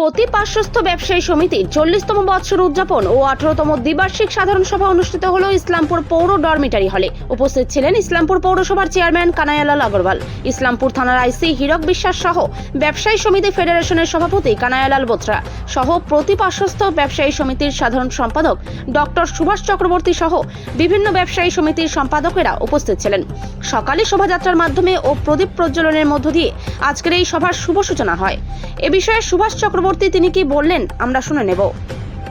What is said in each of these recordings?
প্রতি পার্শ্বস্থ ব্যবসায়ী সমিতির চল্লিশতম বৎসর উদযাপন ও আঠারোতম দ্বিবার্ষিক সাধারণ সভা অনুষ্ঠিত হল ইসলামপুর পৌর ডরমিটারি হলে। উপস্থিত ছিলেন ইসলামপুর পৌরসভার চেয়ারম্যান কানায়ালাল আগরওয়াল। ইসলামপুর থানার আইসি হীরক বিশ্বাস সহ ব্যবসায়ী সমিতি ফেডারেশনের সভাপতি কানায়ালাল বোথরা সহ প্রতি পার্শ্বস্থ ব্যবসায়ী সমিতির সাধারণ সম্পাদক ডক্টর সুভাষ চক্রবর্তী সহ বিভিন্ন ব্যবসায়ী সমিতির সম্পাদকেরা উপস্থিত ছিলেন। সকালে শোভাযাত্রার মাধ্যমে ও প্রদীপ প্রজ্বলনের মধ্য দিয়ে আজকের এই সভার শুভ সূচনা হয়। এ বিষয়ে সুভাষ চক্রবর্তী তিনি কি বললেন? আমরা শুনে নেব।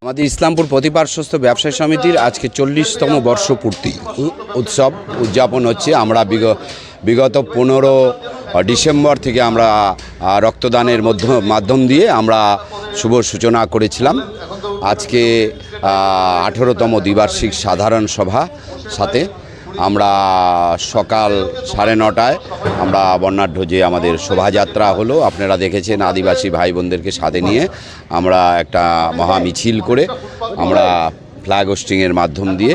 আমাদের ইসলামপুর প্রতিপার্শ্বস্থ ব্যবসায়ী সমিতির আজকে চল্লিশতম বর্ষপূর্তি উৎসব উদযাপন হচ্ছে। আমরা বিগ- বিগত পনেরো ডিসেম্বর থেকে আমরা রক্তদানের মধ্য, মাধ্যম দিয়ে আমরা শুভ সূচনা করেছিলাম। আজকে আঠেরোতম দ্বিবার্ষিক সাধারণ সভা সাথে আমরা সকাল সাড়ে নটায় আমরা বর্ণাঢ্য যে আমাদের শোভাযাত্রা হলো, আপনারা দেখেছেন আদিবাসী ভাই বোনদেরকে সাথে নিয়ে আমরা একটা মহা মিছিল করে আমরা ফ্ল্যাগ হোস্টিংয়ের মাধ্যম দিয়ে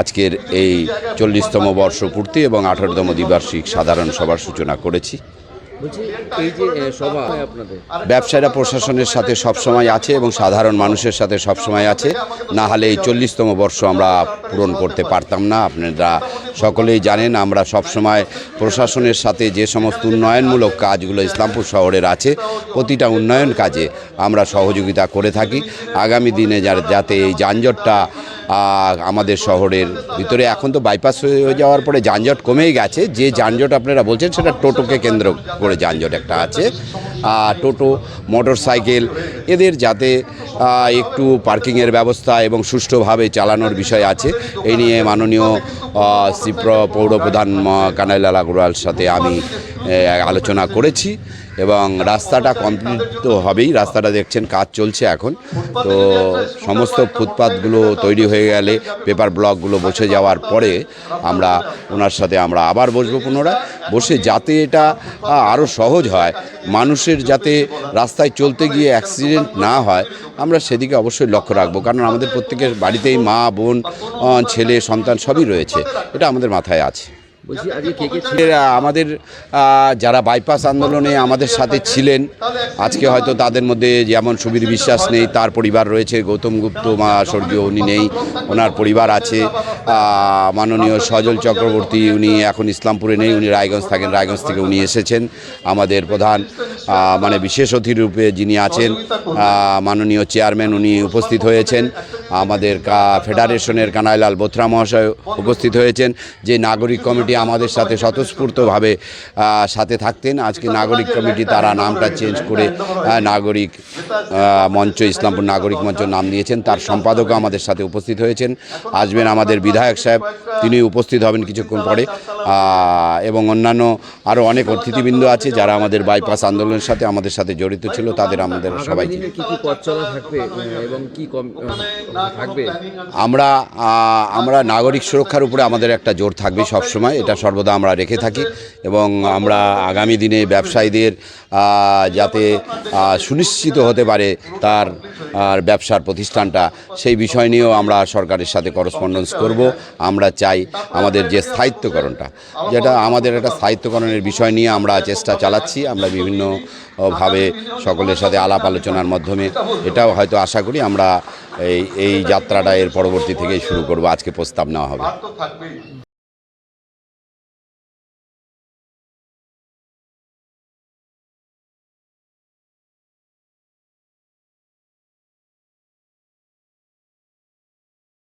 আজকের এই চল্লিশতম বর্ষপূর্তি এবং আঠারোতম দ্বিবার্ষিক সাধারণ সভার সূচনা করেছি। ব্যবসায়ীরা প্রশাসনের সাথে সবসময় আছে এবং সাধারণ মানুষের সাথে সবসময় আছে। না হলে এই চল্লিশতম বর্ষ আমরা পূরণ করতে পারতাম না আপনারা সকলেই জানেন। আমরা সবসময় প্রশাসনের সাথে যে সমস্ত উন্নয়নমূলক কাজগুলো ইসলামপুর শহরের আছে প্রতিটা উন্নয়ন কাজে আমরা সহযোগিতা করে থাকি। আগামী দিনে যাতে এই যানজটটা আমাদের শহরের ভিতরে এখন তো বাইপাস হয়ে যাওয়ার পরে যানজট কমেই গেছে। যে যানজট আপনারা বলছেন সেটা টোটোকে কেন্দ্র করে যানজট একটা আছে। টোটো মোটর সাইকেল এদের যাতে একটু পার্কিংয়ের ব্যবস্থা এবং সুষ্ঠুভাবে চালানোর বিষয় আছে। এই নিয়ে মাননীয় আহ, শ্রী প্র- পৌরপ্রধান কানাইলাল আগরওয়াল সাথে আমি আলোচনা করেছি এবং রাস্তাটা কমপ্লিট তো হবেই। রাস্তাটা দেখছেন কাজ চলছে এখন। তো সমস্ত ফুটপাথগুলো তৈরি হয়ে গেলে পেপার ব্লকগুলো বসে যাওয়ার পরে আমরা ওনার সাথে আমরা আবার বসবো পুনরায়। বসে যাতে এটা আরও সহজ হয়। মানুষের যাতে রাস্তায় চলতে গিয়ে অ্যাক্সিডেন্ট না হয়, আমরা সেদিকে অবশ্যই লক্ষ্য রাখব। কারণ আমাদের প্রত্যেকের বাড়িতেই মা, বোন ছেলে, সন্তান সবই রয়েছে। এটা আমাদের মাথায় আছে। বলছি আজকে কে কে ছিল আমাদের, যারা বাইপাস আন্দোলনে আমাদের সাথে ছিলেন আজকে হয়তো তাদের মধ্যে যেমন সুবীর বিশ্বাস নেই তার পরিবার রয়েছে গৌতম গুপ্ত মা স্বর্গীয় উনি নেই ওনার পরিবার আছে মাননীয় সজল চক্রবর্তী উনি এখন ইসলামপুরে নেই উনি রায়গঞ্জ থাকেন রায়গঞ্জ থেকে উনি এসেছেন আমাদের প্রধান মানে বিশেষ অতিথি রূপে যিনি আছেন মাননীয় চেয়ারম্যান উনি উপস্থিত হয়েছেন আমাদের কা- ফেডারেশনের কানাইলাল বোথরা মহাশয় উপস্থিত হয়েছেন, যে নাগরিক কমিটি আমাদের সাথে স্বতঃস্ফূর্তভাবে সাথে থাকতেন। আজকে নাগরিক কমিটি তারা নামটা চেঞ্জ করে নাগরিক মঞ্চ, ইসলামপুর নাগরিক মঞ্চ নাম দিয়েছেন। তার সম্পাদকও আমাদের সাথে উপস্থিত হয়েছেন। আসবেন আমাদের বিধায়ক সাহেব, তিনি উপস্থিত হবেন কিছুক্ষণ পরে। এবং অন্যান্য আরও অনেক অতিথিবৃন্দ আছে যারা আমাদের বাইপাস আন্দোলনের সাথে, আমাদের সাথে জড়িত ছিল, তাদের আমাদের সবাইকে। থাকবে। আমরা আমরা নাগরিক সুরক্ষার উপরে আমাদের একটা জোর থাকবে সবসময় এটা সর্বদা আমরা রেখে থাকি এবং আমরা আগামী দিনে ব্যবসায়ীদের যাতে সুনিশ্চিত হতে পারে তার আর ব্যবসার প্রতিষ্ঠানটা সেই বিষয় নিয়েও আমরা সরকারের সাথে করসপন্ডেন্স করব। আমরা চাই আমাদের যে স্থায়িত্বকরণটা যেটা আমাদের একটা স্থায়িত্বকরণের বিষয় নিয়ে আমরা চেষ্টা চালাচ্ছি আমরা বিভিন্ন ভাবে সকলের সাথে আলাপ আলোচনার মাধ্যমে এটাও হয়তো আশা করি আমরা এই এই এই যাত্রাটা এর পরবর্তী থেকে শুরু করব। আজকে প্রস্তাব নেওয়া হবে।